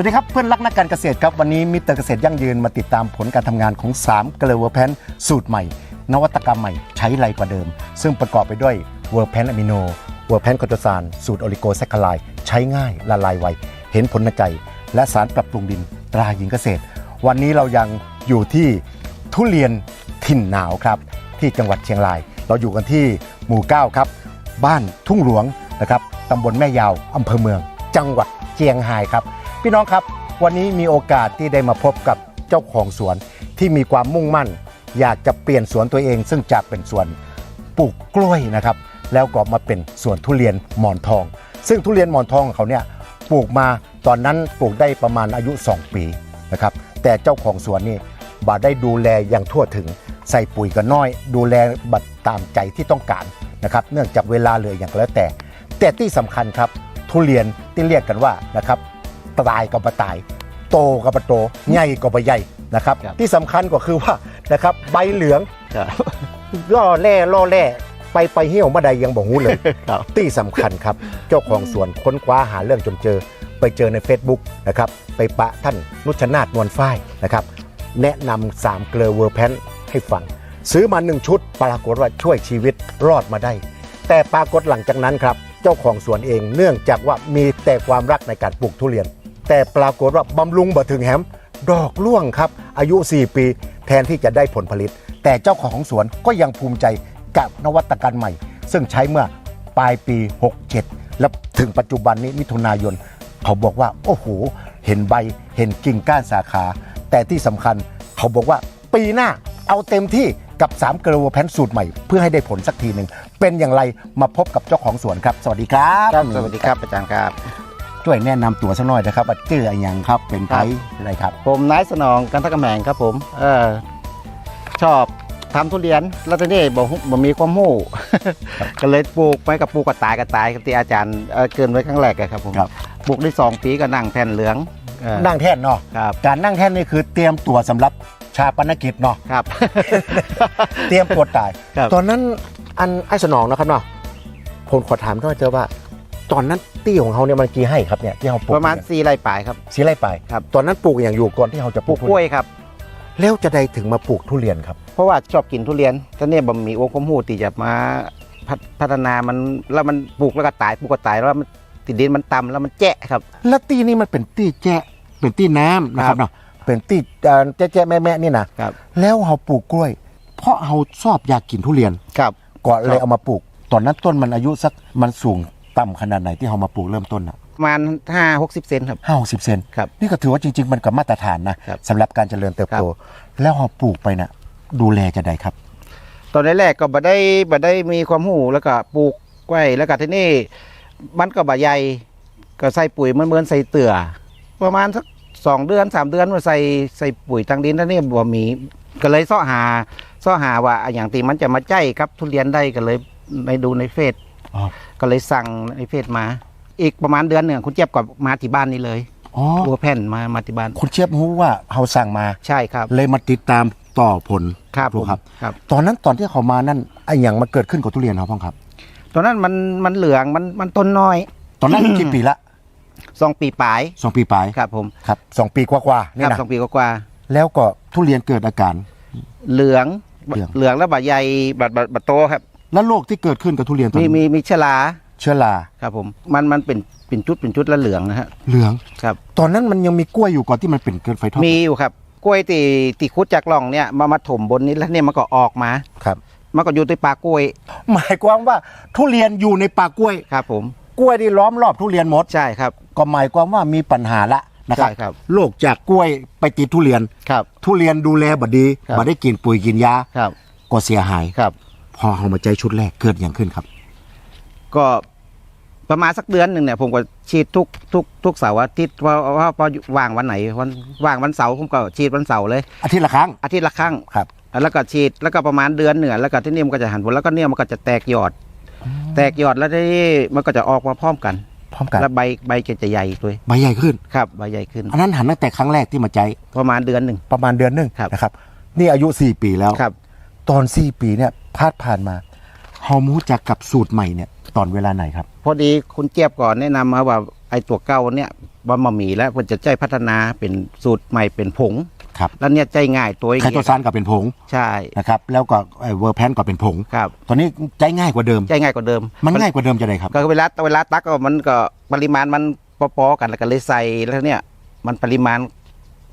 วัสดีครับเพื่อนรักนักการเกษตรครับวันนี้มิเตอร์เกษตรยั่งยืนมาติดตามผลการทำงานของ3เกลือเวอร์แพนสูตรใหม่ นวัตกรรมใหม่ใช้ไรกว่าเดิม ซึ่งประกอบไปด้วยเวอร์แพนอะมิโนเวอร์แพนคอโตซานสูตรโอลิโกแซคคลายใช้ง่ายละลายไว เห็นผลในใจ และสารปรับปรุงดินตราหญิงเกษตร วันนี้เรายังอยู่ที่ทุเรียนถิ่นหนาวครับ ที่จังหวัดเชียงราย เราอยู่กันที่หมู่9ครับบ้านทุ่งหลวงนะครับตำบลแม่ยาวอำเภอเมือง จังหวัดเชียงรายครับ พี่น้องครับ วันนี้มีโอกาสที่ได้มาพบกับเจ้าของสวนที่มีความมุ่งมั่น อยากจะเปลี่ยนสวนตัวเอง ซึ่งจากเป็นสวนปลูกกล้วยนะครับ แล้วก็มาเป็นสวนทุเรียนหมอนทอง ซึ่งทุเรียนหมอนทองของเขาเนี่ยปลูกมาตอนนั้นปลูกได้ประมาณอายุ 2 ปีนะครับ แต่เจ้าของสวนนี่บ่ได้ดูแลอย่างทั่วถึงใส่ปุ๋ยก็น้อย ดูแลบัดตามใจที่ต้องการนะครับ เนื่องจากเวลาเหลยออย่างแล้วแต่ แต่ที่สำคัญครับทุเรียนที่เรียกกันว่านะครับ ตายก็บะตาย โตก็บะโตใหญ่ก็บะใหญ่นะครับ ครับ ที่สำคัญก็คือว่านะครับใบเหลืองครับล่อแร่ล่อแร่ไปไปเหี่ยวมาใดยังบอกหูเลย ครับ ที่สำคัญครับ เจ้าของสวนค้นคว้าหาเรื่องจนเจอ ไปเจอใน Facebook นะครับ ไปปะท่านนุชนาธนวลฝ้ายนะครับ แนะนำสามเกลือเวอร์แพนให้ฟัง ซื้อมาหนึ่งชุด ปรากฏว่าช่วยชีวิตรอดมาได้ แต่ปรากฏหลังจากนั้นครับ เจ้าของสวนเองเนื่องจากว่ามีแต่ความรักในการปลูกทุเรียน แต่ปรากฏว่าบำรุงบ่ถึงแฮมดอกร่วงครับ อายุ 4 ปี แทนที่จะได้ผลผลิต แต่เจ้าของสวนก็ยังภูมิใจกับนวัตกรรมใหม่ ซึ่งใช้เมื่อปลายปี 67 และถึงปัจจุบันนี้มิถุนายน เขาบอกว่า โอ้โห เห็นใบเห็นกิ่งก้านสาขา แต่ที่สำคัญเขาบอกว่าปีหน้าเอาเต็มที่กับ3เกลือแพนสูตรใหม่ เพื่อให้ได้ผลสักทีหนึ่งเป็นอย่างไรมาพบกับเจ้าของสวนครับ สวัสดีครับครับสวัสดีครับอาจารย์ครับ ช่วยแนะนำตัวสักหน่อยนะครับว่าชื่ออะไรยังครับเป็นไทยอะไรครับ ผมนายสนองกันทกกำแหงครับผมเออชอบทำทุเรียนแล้วตอนนี้บ่ฮู้บ่มีความหู้ ก็เลยปลูกไปกับปลูกกระตายกระตายครับที่อาจารย์เอ่อเกรินไว้ครั้งแรกอะครับผมครับ ปลูกได้สองปีก็นั่งแท่นเหลืองเออนั่งแท่นเนาะครับการนั่งแท่นนี่คือเตรียมตัวสำหรับชาปนกิจเนาะครับ เตรียมตัวตาย ครับ ตอนนั้นอันไอ้สนองนะครับเนาะผมขอถามหน่อยเจอว่า ตอนนั้นตี้ของเขาเนี่ยมันกี่ให้ครับเนี่ยที่เขาปลูกประมาณสี่ไร่ป่ายครับ สีไรไปครับ ตอนนั้นปลูกอย่างอยู่ก่อนที่เขาจะปปลูลูกกกล้วยครับ แล้วจะได้ถึงมาปลูกทุเรียนครับ เพราะว่าชอบกินทุเรียนตอนนี้บ่มีโอ้ความหู้ที่จะมาพัฒพัฒนามันแล้วมันปลูกแล้วก็ตายปลูกก็ตายแล้วมันติดดินมันต่ำแล้วมันแจะครับ แล้วตี้นี่มันเป็นตี้แจ้เป็นตี้น้ำนะคครัรับบเนาะเป็นตี้เอ่อแจ้แจ้แม่แม่นี่นะครับ แล้วเขาปลูกกล้วย เพราะเขาชอบอยากกินทุเรียน ครับ ก็เลครัยบเอามาปลูก ตอนนั้นต้นมันอายุสักมันสูง ต่ำขนาดไหนที่เขามาปลูกเริ่มต้นอะประมาณห้าหกสิบเซนครับ ห้าหกสิบเซนครับนี่ก็ถือว่าจริง ๆ มันกับมาตรฐานนะครับสำหรับการเจริญเติบโตครับแล้วเขาปลูกไปน่ะ ดูแลจะได้ครับ ตอนแรกๆก็บ่ได้บ่ได้มีความหูแล้วก็ปลูกไว้แล้วก็ที่นี่มันก็บ่ใหญ่ก็ใส่ปุ๋ยมันเหมือนใส่เตื่อ ประมาณสักสองเดือนสามเดือนมาใส่ใส่ปุ๋ยทางดินแล้วนี่บ่มีก็เลยเสาะหาเสาะหาว่าอย่างที่มันจะมาใจครับทุเรียนได้ก็เลยไปดูในเฟซอ๋อ ก็เลยสั่งในเฟซมา อีกประมาณเดือนหนึ่งคุณเจี๊ยบก็มาที่บ้านนี้เลยอ๋อบัวแผ่นมามาที่บ้าน คุณเชียบรู้ว่าเขาสั่งมาใช่ครับ เลยมาติดตามต่อผลครับถูผกมครับครับ ตอนนั้นตอนที่เขามานั่นไอ้อย่างมาเกิดขึ้นกับทุเรียนเขาพ้องครับ ตอนนั้นมันมันเหลืองมันมันต้นน้อย ตอนนั้นกี่ปีละสองปีปลายสองปีปลายครับผมครับสองปีกว่าๆคนี่รับนะสองปีกว่าแล้วก็ทุเรียนเกิดอาการๆเหลืองเหลืองเหลืองแล้วบาใหญ่บาบาบาโตครับ แล้วโรคที่เกิดขึ้นกับทุเรียนตอนมีนั้นมีมีเชอราเชื้อราครับผมมันมันเป็นเป็นจุดเป็นจุดแล้วเหลืองนะฮะเหลือง ครับ ตอนนั้นมันยังมีกล้วยอยู่ก่อนที่มันเป็นเกินไฟทอดมีอยู่ครับกล้วยตีตีคุดจากร่องเนี่ยมามาถมบนนี้แล้วเนี่ยมันก็ออกมา ครับ มันก็อยู่ในปากกล้วยหมายความว่าทุเรียนอยู่ในป่ากล้วย ครับ ผมกล้วยที่ล้อมรอบทุเรียนหมด ใช่ครับ ก็หมายความว่ามีปัญหาละนะครับใช่ครับ โรคจากกล้วยไปติดทุเรียน ครับ ทุเรียนดูแลบดีครับ บ่ได้กินปุ๋ยกินยา ครับก็เสียหาย ครับ พอเอามาใจชุดแรกเกิดอย่างขึ้นครับ ก็ประมาณสักเดือนหนึ่งเนี่ยผมก็ฉีดทุกทุกทุกเสาร์อาทิตย์เพราะว่าพอว่างวันไหนวันว่างวันเสาร์ผมก็ฉีดวันเสาร์เลย อาทิตย์ละครั้ง อาทิตย์ละครั้งครับ แล้วก็ฉีดแล้วก็ประมาณเดือนเหนือแล้วก็ที่นี่มันก็จะหันผลแล้วก็เนี่ยมันก็จะแตกยอด แตกยอดแล้วที่นี่มันก็จะออกมาพร้อมกัน พร้อมกันแล้วใบใบก็จะใหญ่ด้วยใบใหญ่ขึ้นครับใบใหญ่ขึ้น อันนั้นหันตั้งแต่ครั้งแรกที่มาใจประมาณเดือนหนึ่งประมาณเดือนหนึงครับนะครับ นี่อายุ 4 ปีแล้วครับ ตอน 4 ปีเนี่ย พาดผ่านมาเฮามูจักกับสูตรใหม่เนี่ยตอนเวลาไหนครับ พอดีคุณเจี๊ยบก่อนแนะนำมาว่าไอ้ตัวเก่าเนี่ยว่ามามีแล้วมันจะใจพัฒนาเป็นสูตรใหม่เป็นผง ครับแล้วเนี่ยใจง่ายตัวอย่างไคโตเงี้ยซานก็เป็นผงใช่นะครับ แล้วก็เวอร์แพนก็เป็นผง ครับ ตอนนี้ใจง่ายกว่าเดิม ใจง่ายกว่าเดิม มันง่ายกว่าเดิมจะไดครับ ก็เวลาเวลาตักก็มันก็ปริมาณมันพอๆกันแล้วก็เลยใส่แล้วเนี่ยมันปริมาณ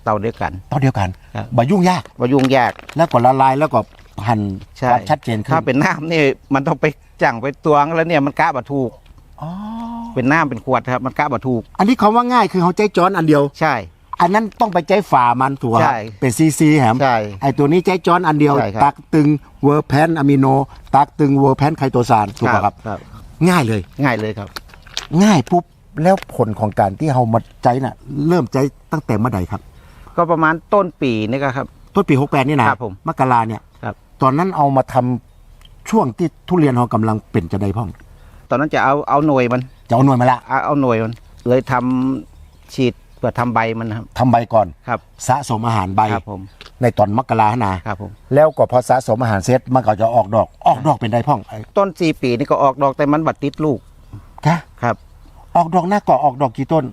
เท่าเดียวกันเท่าเดียวกันครับ บ่ยุ่งยาก ว่ายุ่งยาก แล้วก็ละลายแล้วก็ หั่นใช่ความชัดเจนขึ้นถ้าเป็นน้ำนี่มันต้องไปจั่งไปตวงแล้วเนี่ยมันกะบะถูกอ๋อเป็นน้ำเป็นขวดครับมันกะบะถูก อันนี้คำว่าง่ายคือเขาใจจอนอันเดียวใช่ อันนั้นต้องไปใจฝ่ามันตัวใช่เป็นซีซีแหมใช่ไอตัวนี้ใจจอนอันเดียวใช่ครับตักตึงเวอร์แพนอะมิโน ตักตึงเวอร์แพนไคโตซานถูกป่ะครับครับ ง่ายเลยง่ายเลยครับ ง่ายปุ๊บแล้วผลของการที่เรามาใจน่ะ เริ่มใจตั้งแต่เมื่อใดครับ ก็ประมาณต้นปีนี่ก็ครับต้นปี68นี่นะครับผมมกราเนี่ยครับ ตอนนั้นเอามาทำช่วงที่ทุเรียนเรากำลังเป็นจะได้พ่อง ตอนนั้นจะเอาเอาหน่วยมัน จะเอาหน่วยมาละเอาเอาหน่วยมัน เลยทำฉีดเพื่อทำใบมันนะครับทำใบก่อนครับ สะสมอาหารใบครับผมในตอนมกราหนาครับผมแล้วก็พอสะสมอาหารเสร็จมันก็จะออกดอกออกดอกเป็นได้พ่องไอ้ต้นสี่ปีนี่ก็ออกดอกแต่มันบัดติดลูกคะครับ ออกดอกหน้าเกาะออกดอกกี่ต้น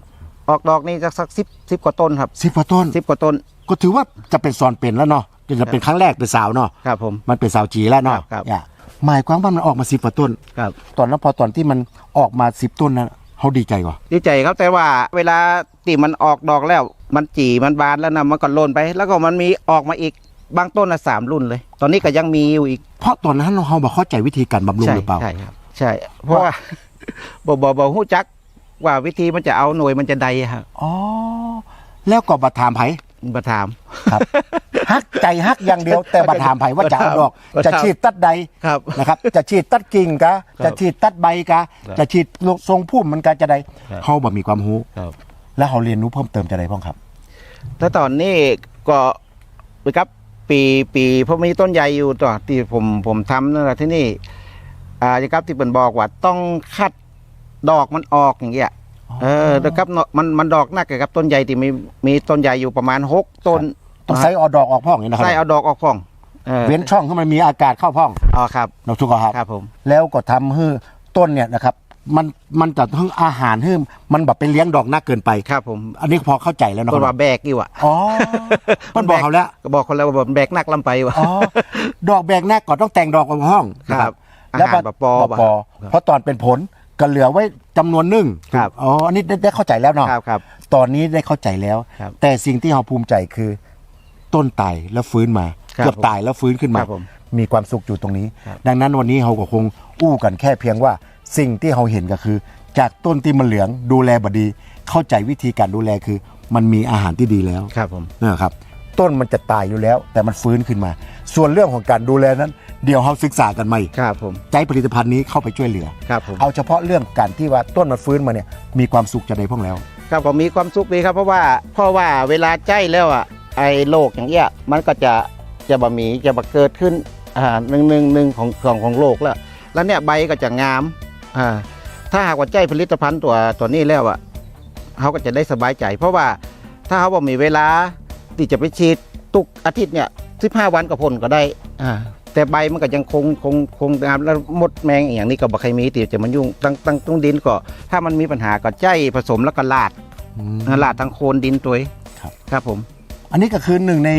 ออกดอกนี่จะสักสิบสิบกว่าต้นครับสิบกว่าต้นสิบกว่าต้น ก็ถือว่าจะเป็นซอนเป็นแล้วเนาะ จะเป็นครั้งแรกเป็นสาวเนาะครับผมมันเป็นสาวจีแล้วเนาะครับครับอย่าหมายความว่ามันออกมาสิบกว่าต้นครับตอนนั้นพอตอนที่มันออกมาสิบต้นนั้นเขาดีใจกว่าดีใจครับแต่ว่าเวลาตีมันออกดอกแล้ว มันจีมันบานแล้วนะมันก็โลนไป แล้วก็มันมีออกมาอีกบางต้นละสามรุ่นเลย ตอนนี้ก็ยังมีอยู่อีก เพราะตอนนั้นเราบอกเข้าใจวิธีการบำรุงใช่หรือเปล่าใช่ครับใช่เพราะว่าบอบอบอหู้จักว่าวิธีมันจะเอาหน่วยมันจะใดครับอ๋อแล้วก็บัตรถามไผ มาถาม ครับฮักใจฮักอย่างเดียว แต่บัตรถามไผว่าจะเอาดอกบัตรถามจะฉีดตัดใดครับนะครับ จะฉีดตัดกิ่งกะครับจะฉีดตัดใบกะครับจะฉีดทรงพุ่มมันกะจะใดครับเขาบ่มีความรู้ครับแล้วเขาเรียนรู้เพิ่มเติมจะใดพ้องครับแล้วตอนนี้ก็นะครับปีปีเพราะมีต้นใหญ่อยู่ต่อที่ผมผมทำนั่นแหละที่นี่อ่านะครับที่เป็นบอกว่าต้องคัดดอกมันออกอย่างเงี้ย เออนะครับเนาะมันมันดอกหนักเลยครับต้นใหญ่ที่มีมีต้นใหญ่อยู่ประมาณหกต้นต้องใส่เอาดอกออกพ้องอย่างนี้นะครัใส่เอาดอกออกพ่องเออเว้นช่องให้มันมีอากาศเข้าพ้องอ๋อครับ เราทุกข์ครับ ครับผม แล้วก็ทำให้ต้นเนี่ยนะครับมันมันจะทั้งอาหารให้มันแบบเป็นเลี้ยงดอกหนักเกินไปครับผมอันนี้พอเข้าใจแล้วนะคคนรัว่าบแบกอยู่อะอ๋อมันบอกเขาแล้ว ก็บอกคนแล้วว่าแบกหนักลำไปว่ะ อ๋อ ดอกแบกแรกก่อนต้องแต่งดอกกับห้องครับนะแล้วอาหารบะปอปอครับเพราะตอนเป็นผล ก็เหลือไว้จำนวนหนึ่งครับอ๋ออันนี้ได้ได้เข้าใจแล้วเนาะครับครับ ตอนนี้ได้เข้าใจแล้ว ครับแต่สิ่งที่เราภูมิใจคือ ต้นตายแล้วฟื้นมาครับเกือบตายแล้วฟื้นขึ้นมา ครับผมมีความสุขอยู่ตรงนี้ ครับ ดังนั้นวันนี้เราก็คงอู้กันแค่เพียงว่าสิ่งที่เราเห็นก็คือ จากต้นที่มันเหลืองดูแลบดี เข้าใจวิธีการดูแลคือ มันมีอาหารที่ดีแล้ว ครับผม นะครับ ต้นมันจะตายอยู่แล้ว แต่มันฟื้นขึ้นมา ส่วนเรื่องของการดูแลนั้น เดี๋ยวเราศึกษากันใหม่ครับผมใจผลิตภัณฑ์นี้เข้าไปช่วยเหลือ ครับผมเอาเฉพาะเรื่องการที่ว่าต้นมันฟื้นมาเนี่ยมีความสุขจะได้พ่องแล้ว ครับก็มีความสุขดีครับเพราะว่าเพราะว่าเวลาใจแล้วอะไอ้โรคอย่างเงี้ยมันก็จะจะบะหมีจะบะเกิดขึ้นอ่าหนึ่งหนึ่งหนึ่งของของของโรคแล้ว แล้วเนี่ยใบก็จะงามอ่าถ้าหากว่าใจผลิตภัณฑ์ตัวตัวนี้แล้วอะเขาก็จะได้สบายใจ เพราะว่าถ้าเขาบอกมีเวลา ที่จะไปฉีดตุกอาทิตย์เนี่ยสิบห้าวันกับผลก็ได้อ่าแต่ใบมันก็ยังคงคงคงงามแล้วมดแมงอย่างนี้ก็บ่ใครมีที่จะมันยุ่งตั้งตั้งตุ้งดินก็ ถ้ามันมีปัญหาก็ใจผสมแล้วก็ลาดลาดทางโคนดินตัวเองครับครับผม อันนี้ก็คือหนึ่งใน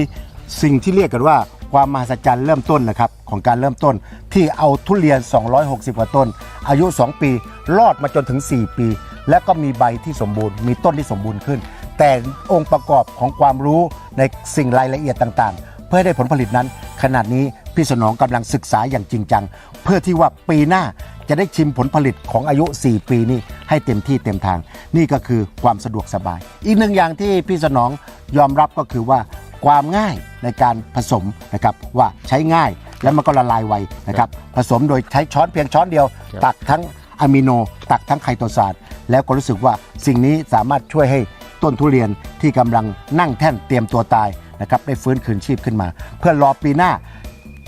สิ่งที่เรียกกันว่าความมหัศจรรย์เริ่มต้นนะครับของการเริ่มต้นที่เอาทุเรียน 260 กว่าต้น อายุ 2 ปี รอดมาจนถึง 4 ปี และก็มีใบที่สมบูรณ์ มีต้นที่สมบูรณ์ขึ้น แต่องค์ประกอบของความรู้ในสิ่งรายละเอียดต่างๆ เพื่อให้ได้ผลผลิตนั้น ขนาดนี้พี่สนองกำลังศึกษาอย่างจริงจัง เพื่อที่ว่าปีหน้าจะได้ชิมผลผลิตของอายุ 4 ปีนี้ให้เต็มที่เต็มทาง นี่ก็คือความสะดวกสบาย อีกหนึ่งอย่างที่พี่สนองยอมรับก็คือว่าความง่ายในการผสมนะครับว่าใช้ง่ายแล้วมันก็ละลายไวนะครับผสมโดยใช้ช้อนเพียงช้อนเดียว ตักทั้งอะมิโน ตักทั้งไคโตซานแล้วก็รู้สึกว่าสิ่งนี้สามารถช่วยให้ ต้นทุเรียนที่กำลังนั่งแท่นเตรียมตัวตายนะครับได้ฟื้นคืนชีพขึ้นมา เพื่อรอปีหน้า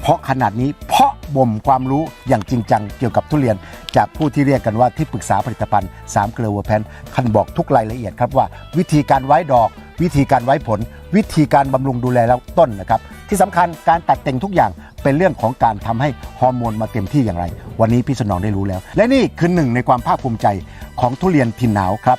เพราะขนาดนี้เพาะบ่มความรู้อย่างจริงจังเกี่ยวกับทุเรียน จากผู้ที่เรียกกันว่าที่ปรึกษาผลิตภัณฑ์3เกลือวัวแพนคันบอกทุกรายละเอียดครับว่า วิธีการไว้ดอก วิธีการไว้ผล วิธีการบำรุงดูแลแล้วต้นนะครับ ที่สำคัญการตัดแต่งทุกอย่างเป็นเรื่องของการทำให้ฮอร์โมนมาเต็มที่อย่างไร วันนี้พี่สนองได้รู้แล้ว และนี่คือหนึ่งในความภาคภูมิใจของทุเรียนถิ่นหนาวครับ